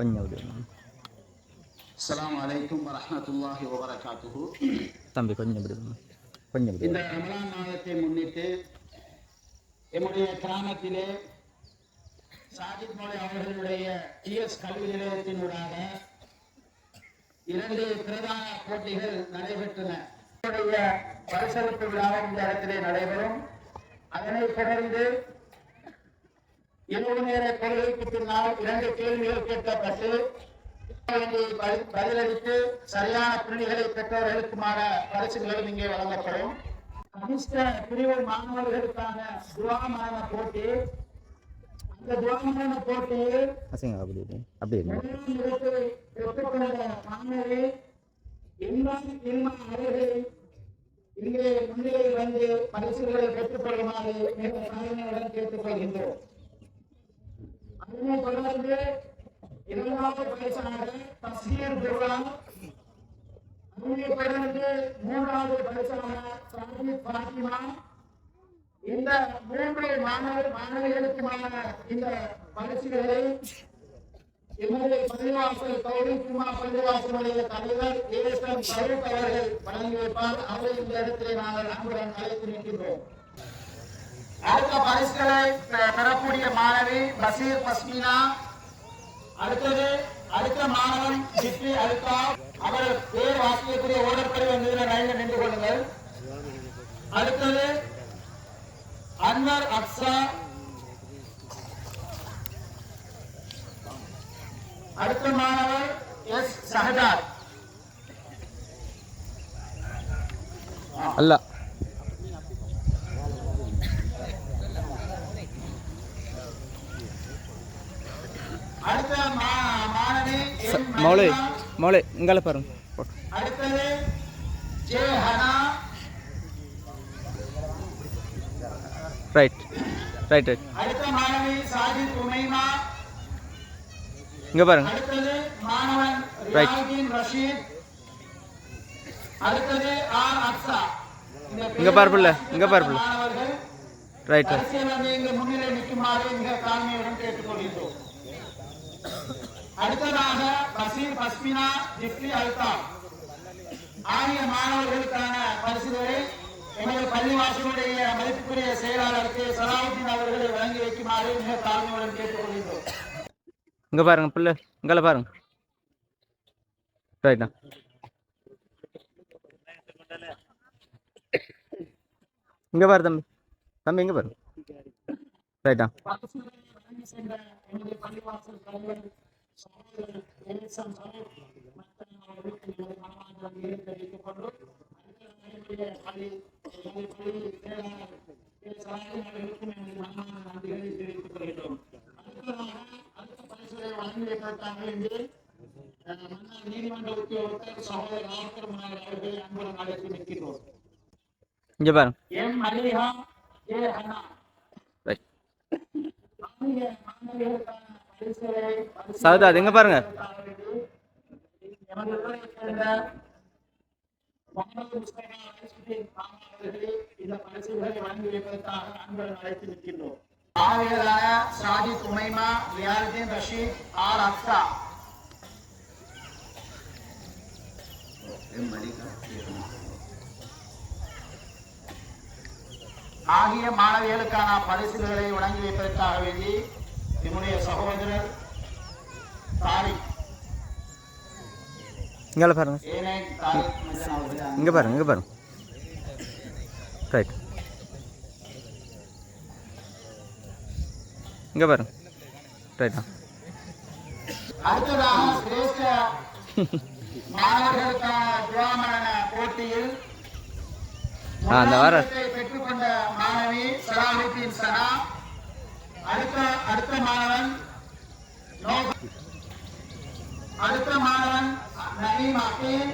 கொஞ்சம் விடுங்க அஸ்ஸலாமு அலைக்கும் வரஹ்மத்துல்லாஹி வபரகாத்துஹு தம்பி கொஞ்சம் விடுங்க கொஞ்சம் விடுங்க இந்த ரமலான் மாதத்தை முன்னிட்டு எம்முடைய கிராமத்திலே சாதித் மொழி அவர்களுடைய டிஎஸ் கல்வி நிலையத்தினூடாக இரண்டு பிரதான போட்டிகள் நடைபெற்றன பரிசளிப்பு விழாவும் இந்த இடத்திலே நடைபெறும் அதனைத் தொடர்ந்து இரவு நேர கொள்கைக்கு பின்னால் இரண்டு கேள்விகள் கேட்கப்பட்டு பதிலளித்து சரியான புள்ளிகளை பெற்றவர்களுக்குமான பரிசுகளும் இங்கே வழங்கப்படும். கனிஷ்ட பிரிவு மாணவர்களுக்கான துவாமரண போட்டி. அந்த துவாமரண போட்டியில் பெற்றுக்கொண்ட மாணவி இன்பம் இன்ப அவர்களை இங்கே முன்னிலை வந்து பரிசுகளை பெற்றுக்கொள்ளுமாறு மிக தாழ்மையுடன் கேட்டுக்கொள்கின்றோம். அதனைத் தொடர்ந்து இரண்டாவது பரிசாக தஸ்மீர் குர்ஆன் அதனைத் தொடர்ந்து மூன்றாவது பரிசாக சாதித் பாத்திமா. இந்த மூன்று மாணவர் மாணவிகளுக்குமான இந்த பரிசுகளை எமது பள்ளிவாசல் கௌரி குமா பள்ளிவாசலுடைய தலைவர் ஏஎஸ்எம் ஃபரூக் அவர்கள் வழங்கி வைப்பார் அவரை இந்த இடத்திலே நாங்கள் அன்புடன் அழைத்து நிற்கின்றோம். அடுத்த பரிசுகளை பெறக்கூடிய மாணவி பசீர் பஸ்மினா. அடுத்தது அடுத்த மாணவன் ஜிப்ரி அல்கா. அவர் பேர் வாசிக்கக்கூடிய ஓடப்படி வந்ததில் நின்று கொள்ளுங்கள். அடுத்தது அன்வர் அப்சா அடுத்த மாணவர் எஸ் சஹதார் அல்ல அடுத்த மா- மாணவி எம் மௌலை. மௌலை இங்கால பாருங்க. அடுத்தது J Hana right right right அடுத்த மாணவி சாஜித் உமைமா இங்கே பாருங்க அடுத்தது மாணவன். ரியாவுதீன் ரஷீத் அடுத்தது ஆர் இந்த இங்க பாரு புள்ள, இங்க பாரு புள்ள. ரைட் ரைட் இங்கு முன்னிலை நிற்குமாறு மிக தாழ்மையுடன் கேட்டுக்கொள்கின்றோம் அடுத்ததாக பசீர் பஸ்மினா ஜிப்ரி அல்தாப் ஆகிய மாணவர்களுக்கான பரிசுகளை எமது பள்ளிவாசலுடைய மதிப்புக்குரிய செயலாளருக்கு சலாவுதீன் அவர்களை வழங்கி வைக்குமாறு மிக தாழ்மையுடன் கேட்டுக்கொள்கின்றோம். இங்கே பாருங்க பிள்ளை இங்கால பாருங்க. ரைட்டா இங்கே பாரு தம்பி. தம்பி இங்கே பாரு. ரைட்டா பரிசுகளை வழங்கி சென்ற எமது பள்ளிவாசல் தலைவர் சகோதரர் எலிசன் சரத் மற்றும் அவர்களுக்கு எமது மனமார்ந்த நன்றியை தெரிவித்துக் கொண்டு அடுத்த நம்முடைய பள்ளி எமது பள்ளி செயலாளர் திரு சலாஹின் அவர்களுக்கும் எமது மனமார்ந்த நன்றிகளை தெரிவித்துக் கொள்கிறோம் அடுத்ததாக அடுத்த பரிசுகளை வழங்கி வைப்பதற்காக இன்று அஹ், மன்னார் நீதிமன்ற உத்தியோகத்தர் சகோதரர் ஆஸ்கர் முன்னாள் அவர்களை அன்புடன் அழைத்து நிற்கிறோம் இங்கே பாருங்க எம் மலிஹா ஏ ஹனா சவுதா அது எங்க பாருங்க? மாணவிகளான சாஜித் ரியாலுதீன் ரஷீத் ஆர் அப்சா ஆகிய மாணவிகளுக்கான பரிசுகளை வழங்கி வைப்பதற்காக வேண்டி என்னுடைய சகோதரர் தாரிக். இங்கால பாருங்க. இங்கே பாருங்க இங்கே பாருங்க. ரைட் இங்கே பாருங்க. ரைட்டா அடுத்ததாக சிரேஷ்ட மாணவர்களுக்கான போட்டியில் அந்த வர. பெற்றுக்கொண்ட மாணவி சலாஹுத்தீன் சனா அடுத்த அடுத்த மாணவன் அடுத்த மாணவன் நயீம் அக்கீம்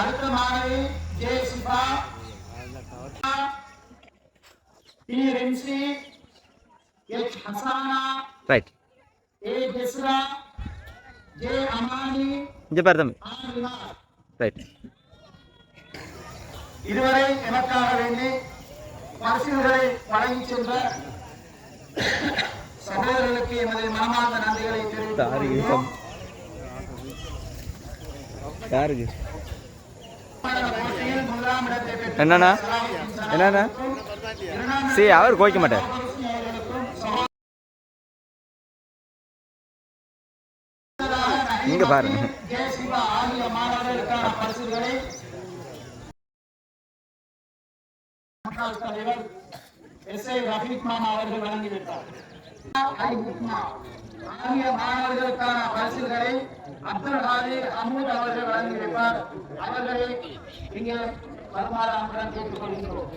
அடுத்த மாணவி J Shifa. T Rimsi H Hasana. Right A Jesra J Amani. இங்கே பாரு தம்பி. ரைட் இதுவரை எனக்காக வேண்டி பரிசுகளை வழங்கி சென்ற சகோதரர்களுக்கு எமது மனமார்ந்த நன்றிகளை யாருக்கு? பெற்ற என்னண்ணா? என்னண்ணா? சரி அவர் கோய்க்க மாட்டார். இங்க பாருங்க. முன்னாள் தலைவர் எஸ் ஏ ரஃபீக் அவர்கள் வழங்கிவிட்டார். ஐ ஆகிய மாணவர்களுக்கான பரிசுகளை அப்துல் ஹாதிர் அஹமூத் அவர்கள் வழங்கி அவர்களை இங்கே வருமாறு அன்புடன் கேட்டுக் கொள்கிறோம்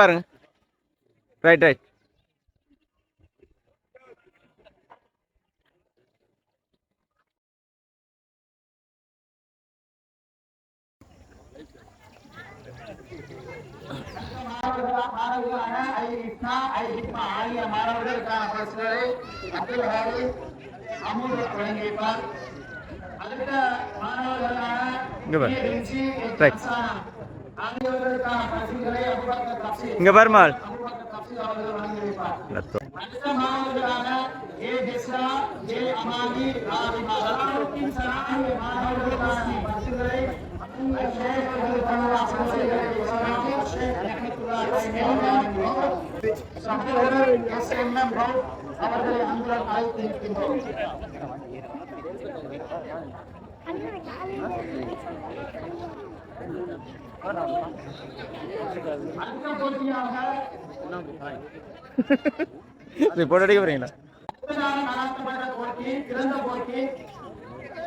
பாருங்க. ரைட் ரைட் மாணவர்களா- மாணவர்களான ஐ இஸ்னா, ஐ ஹிக்மா ஆகிய மாணவர்களுக்கான பரிசுகளை அப்துல் ஹாரி அமூர் வழங்கி வைப்பார் அடுத்த மாணவர்களான இங்க பாரு. A Rincy, H Right. Hasana ஆகியவர்களுக்கான பரிசுகளை அபூபக்கர் தப்சீர் இங்கே பாருமாள் அபூபக்கர் தப்சீர் அவர்கள் வழங்கி வைப்பார் லத்தோ அடுத்த மாணவர்களான ஏ ஜெஸ்ரா ஜே அமானி ராபிமா சலாவுத்தீன் சலாஹி மாணவர்களுக்கான சகோதரர் எஸ் எம் எம் ரவுப் அவர்களை அன்புடன் அழைத்து இருக்கின்றோம் அடுத்த போட்டியாக ரிப்போர்ட் அடிக்க போறீங்களா? முன்னதாக நடத்தப்பட்ட போட்டி சிறந்த போட்டி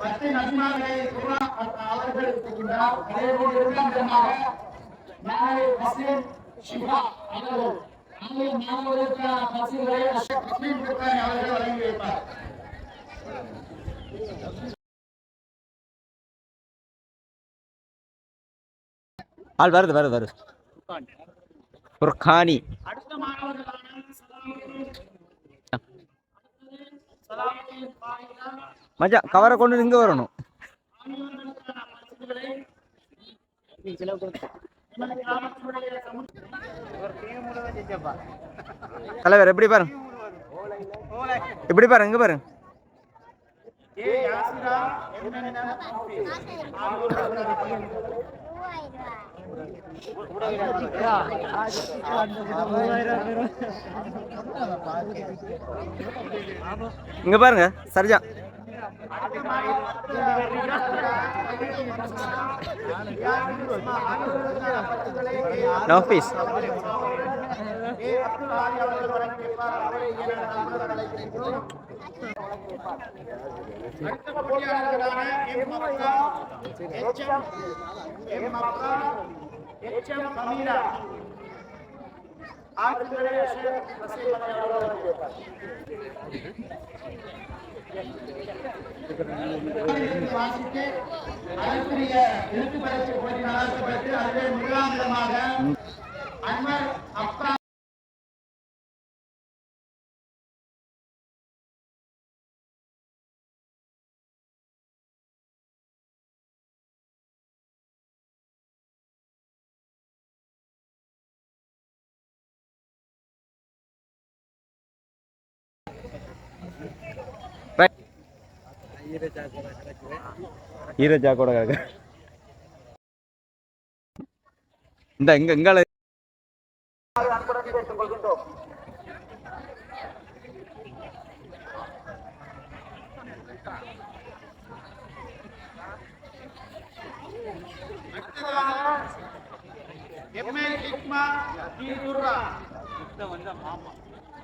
பத்து நபிமார்களை குர்ஆன் அவர்கள் இருக்கின்றார் அதே போல் இரண்டாம் இடமாக நாளை முஸ்லிம் ஷிஃபா அவர்கள் அவர்கள் வழங்கி வைப்பார். ஆள் வருது வருது வருது. ஃபுர்கானி அடுத்த மச்சான் கவரை கொண்டு இங்கே வரணும். ஆகியோர்களுக்கான ஹலோ தலைவர் எப்படி பாருங்க எப்படி பாருங்க இங்கே பாருங்க இங்க பாருங்க சரிஜா. ஆஃபீஸ் ஏ அப்துல் ஆலி அவர்கள் வழங்கி வைப்பார் அவரை இங்கே நாங்கள் அழைக்கின்றோம் அடுத்த போட்டியாளர்களான M Makka HM M Makka HM Ameera ஆசிரியரே ஷேக் ரசீல் அவர்கள் வழங்கி எழுத்து பயிற்சி போட்டி நடத்தப்பட்டு அதுவே முதலாம் விதமாக அன்வர் ஈரஜா கூட கிடக்கு. இந்த இங்க இங்கால எம்ஏ ஹிக்மா பரிசுகளை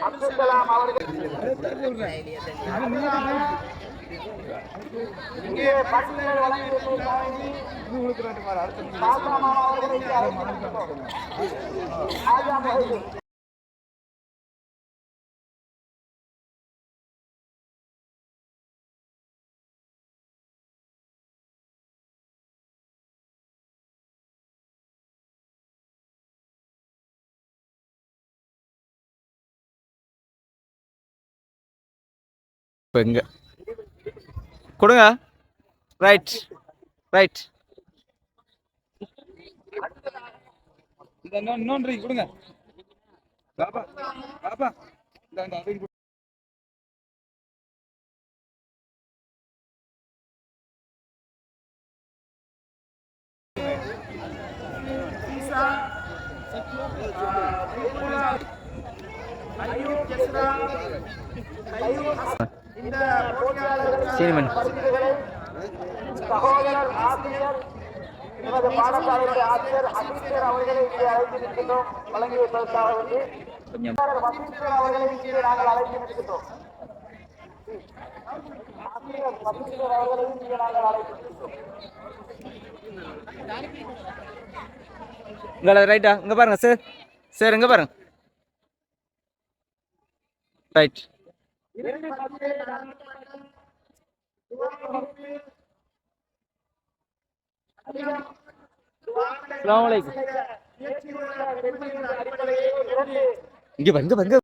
அப்துல் கலாம் அவர்கள் இங்கே அவர்களை இப்போ இங்கே. கொடுங்க. ரைட் ரைட் இன்னொன்று கொடுங்க. பாப்பா பாப்பா இந்த இந்த அதை கொடு. ஈசா, அய்யூப் ஜஸ்ரா, அய்யூப் ஹசன். இந்த போட்டியாளர்களுக்கான சீனிமன் சகோதரர் ஆசிரியர் நமது பாடசாலையுடைய ஆசிரியர் அசீசியர் அவர்களை இங்கே அழைத்திருக்கின்றோம் வழங்கி வைப்பதற்காக வந்து வசீசியர் அவர்களை இங்கே நாங்கள் அழைத்திருக்கின்றோம் ஆசிரியர் வசீசியர் அவர்களையும் இங்கே நாங்கள் அழைத்திருக்கின்றோம் இங்கே ரைட்டா இங்கே பாருங்க சார் சார் இங்கே பாருங்க. ரைட் இரண்டு இங்க வங்க வங்க.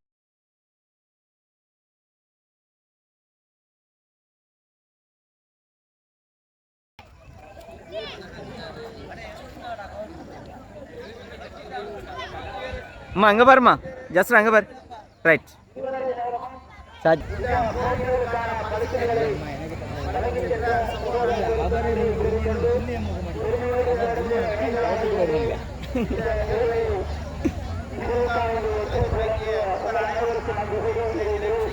அம்மா அங்கே பாருமா ஜஸ்ட் அங்கே பாரு. ரைட் சார் அனைவருக்கும் நன்றி